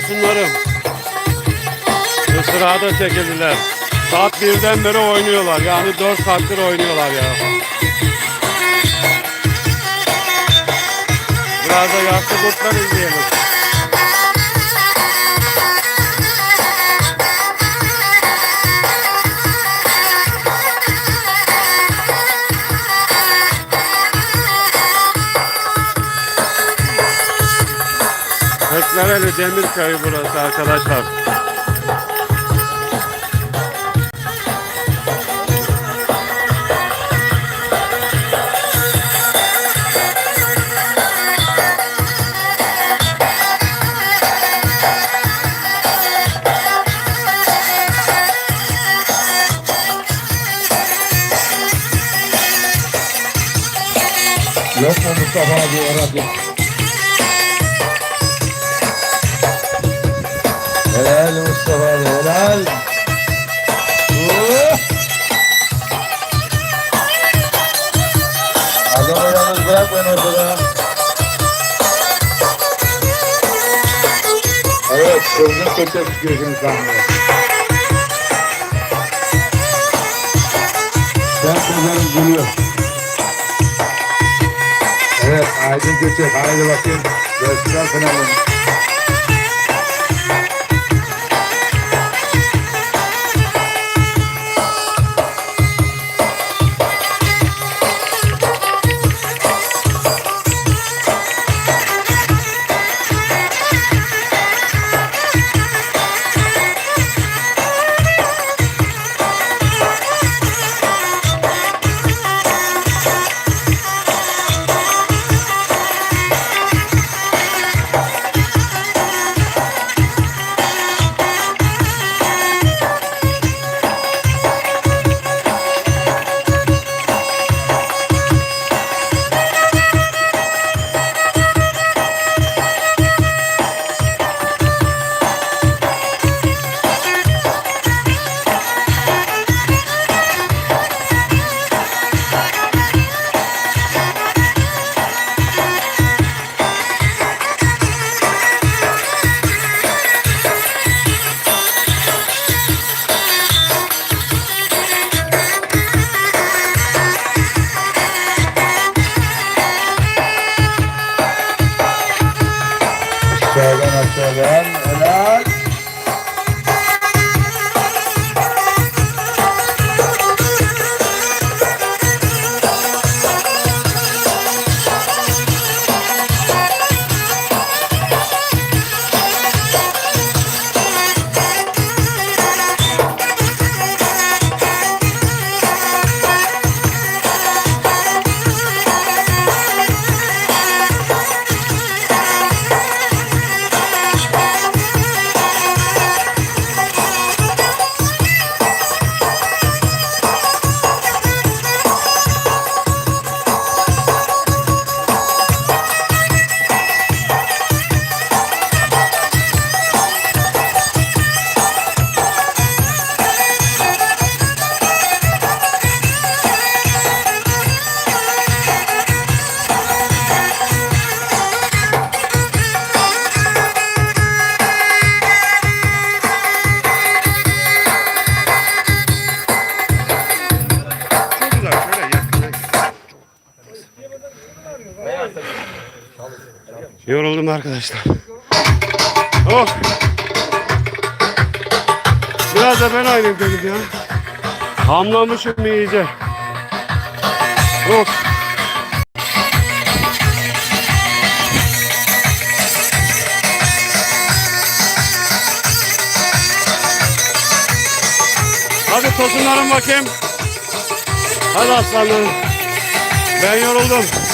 Tosunlarım. Isırağa da çekildiler. Saat birden beri oynuyorlar. Yani 4 saattir oynuyorlar ya. Biraz da yaşlı kurtlar izleyelim. Teklereli Demirköy burası arkadaşlar. Yok mu Mustafa abi orada? Helal Mustafa helal. Oh! Adamı yalnız bırakmayın ortada. Evet, kızgın kötü gözünü sanmıyor. Ben kızarım gülüyor. Evet, Aydın Köçek. Haydi bakayım. Göster finalini. Yoruldum arkadaşlar. Oh. Biraz da ben oynayayım dedim ya. Hamlamışım iyice. Oh. Hadi tosunlarım bakayım. Hadi aslanlarım. Ben yoruldum.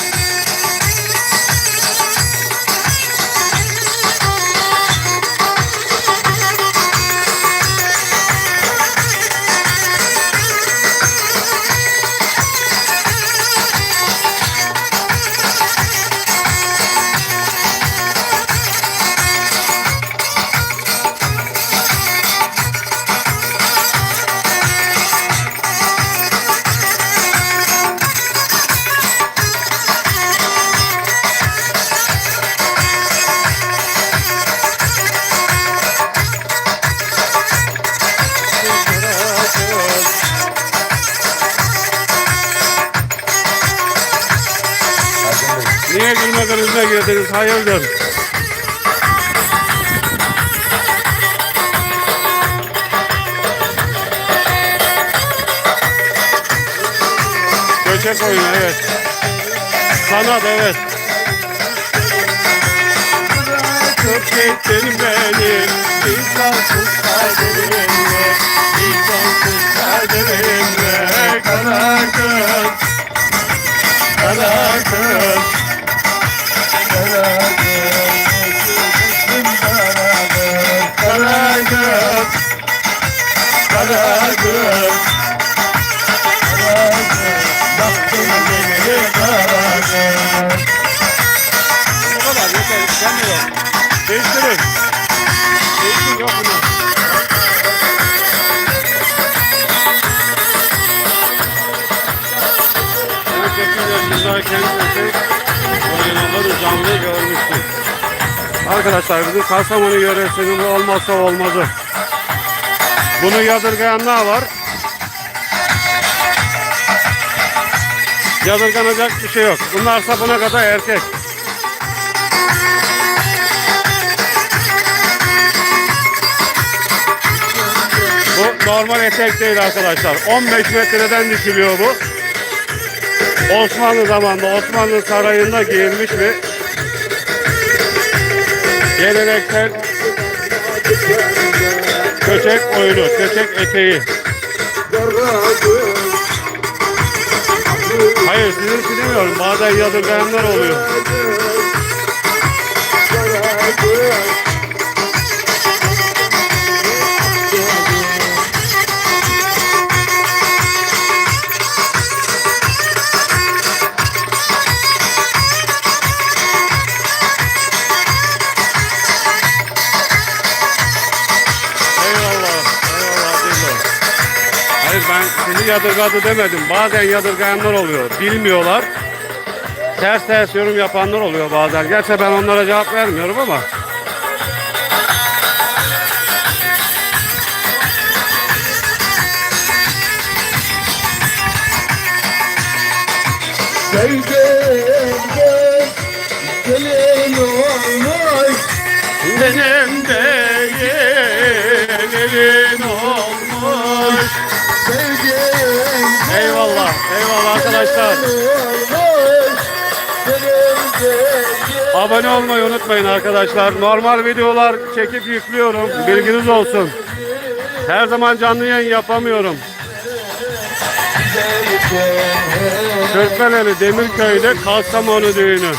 Köyüne girdiniz. Hayırdır? Köçek oyunu evet. Sanat evet. Bırakıp gittin beni İnsafsız kaderimle İnsafsız kaderimle Kara kız Kara kız Değiştirin Değiştir yok bunu güzel kendinizi oyunları canlı görmüştük. Arkadaşlar bizim Kastamonu yöresinin olmazsa olmazı. Bunu yadırgayanlar var. Yadırganacak bir şey yok. Bunlar sapına kadar erkek. Bu normal etek değil arkadaşlar. 15 metreden dikiliyor bu. Osmanlı zamanında Osmanlı sarayında giyilmiş bir geleneksel köçek oyunu, köçek eteği. Hayır sizin için demiyorum. Bazen yadırgayanlar oluyor. Ben seni yadırgadı demedim. Bazen yadırgayanlar oluyor. Bilmiyorlar. Ters ters yorum yapanlar oluyor bazen. Gerçi ben onlara cevap vermiyorum ama. Sevdim gel, gelin de yeğenim olmuş. Eyvallah. Eyvallah arkadaşlar. Abone olmayı unutmayın arkadaşlar. Normal videolar çekip yüklüyorum. Bilginiz olsun. Her zaman canlı yayın yapamıyorum. Kırklareli Demirköy'de Kastamonu düğünü.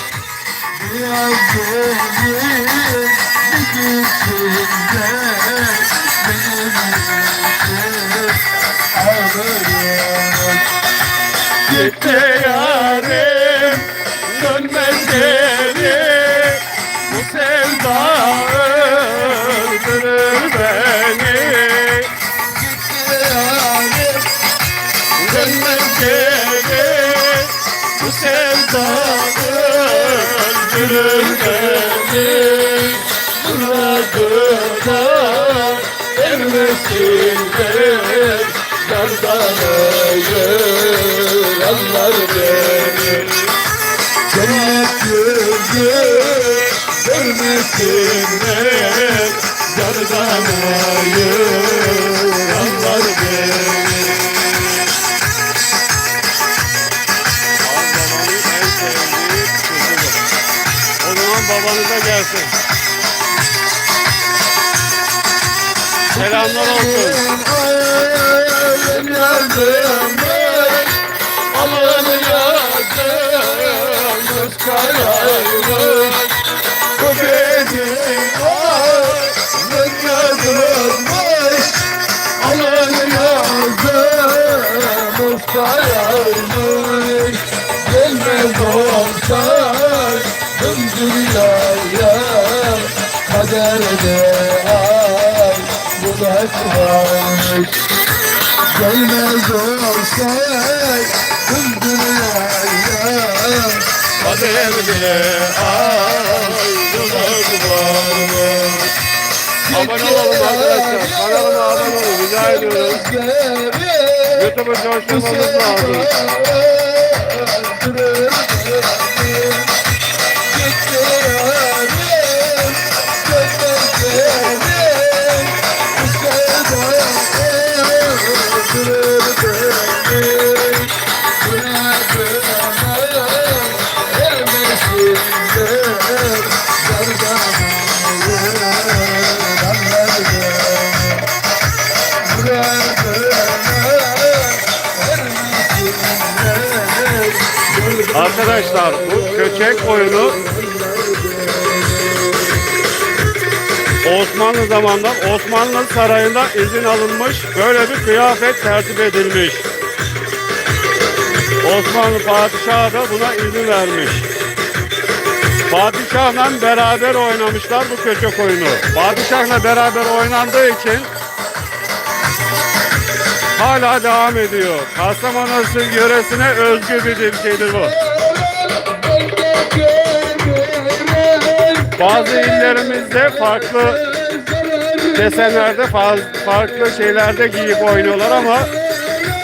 Gitti yarim dönmez geri. Bu sevda öldürür beni. Dönmez geri. Bu sevda öldürür beni. Ermesinler Dardanayı anlar beni Cennet yüzü Görmesinler Dardanayı anlar beni Babanın en sevdiği kızıdır. O zaman babanıza gelsin. Selamlar olsun. Kararmış Gelmez olsan tüm dünyaya Kaderde ay. Bulaşmış Gelmez olsan tüm dünyaya Kaderde ayrılık varmış Abone olalım arkadaşlar. Kanalıma abone olun. Rica ediyorum. YouTube'u coşturmamız lazım. Arkadaşlar bu köçek oyunu Osmanlı zamanında Osmanlı sarayında izin alınmış böyle bir kıyafet tertip edilmiş. Osmanlı padişahı da buna izin vermiş. Padişahla beraber oynamışlar bu köçek oyunu. Padişahla beraber oynandığı için hala devam ediyor. Kastamonu yöresine özgü bir şeydir bu. Bazı illerimizde farklı desenlerde farklı şeylerde giyip oynuyorlar ama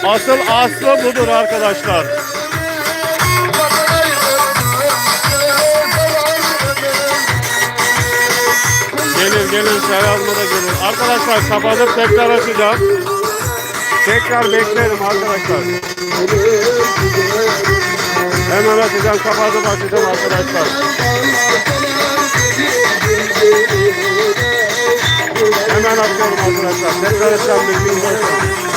asıl aslı budur arkadaşlar. Gelin gelin selamına da gelin. Arkadaşlar kapatıp tekrar açacağım. Tekrar beklerim arkadaşlar. Hemen açacağım kapatıp açacağım arkadaşlar. Hemen açıyorum arkadaşlar. Tekrar açacağım.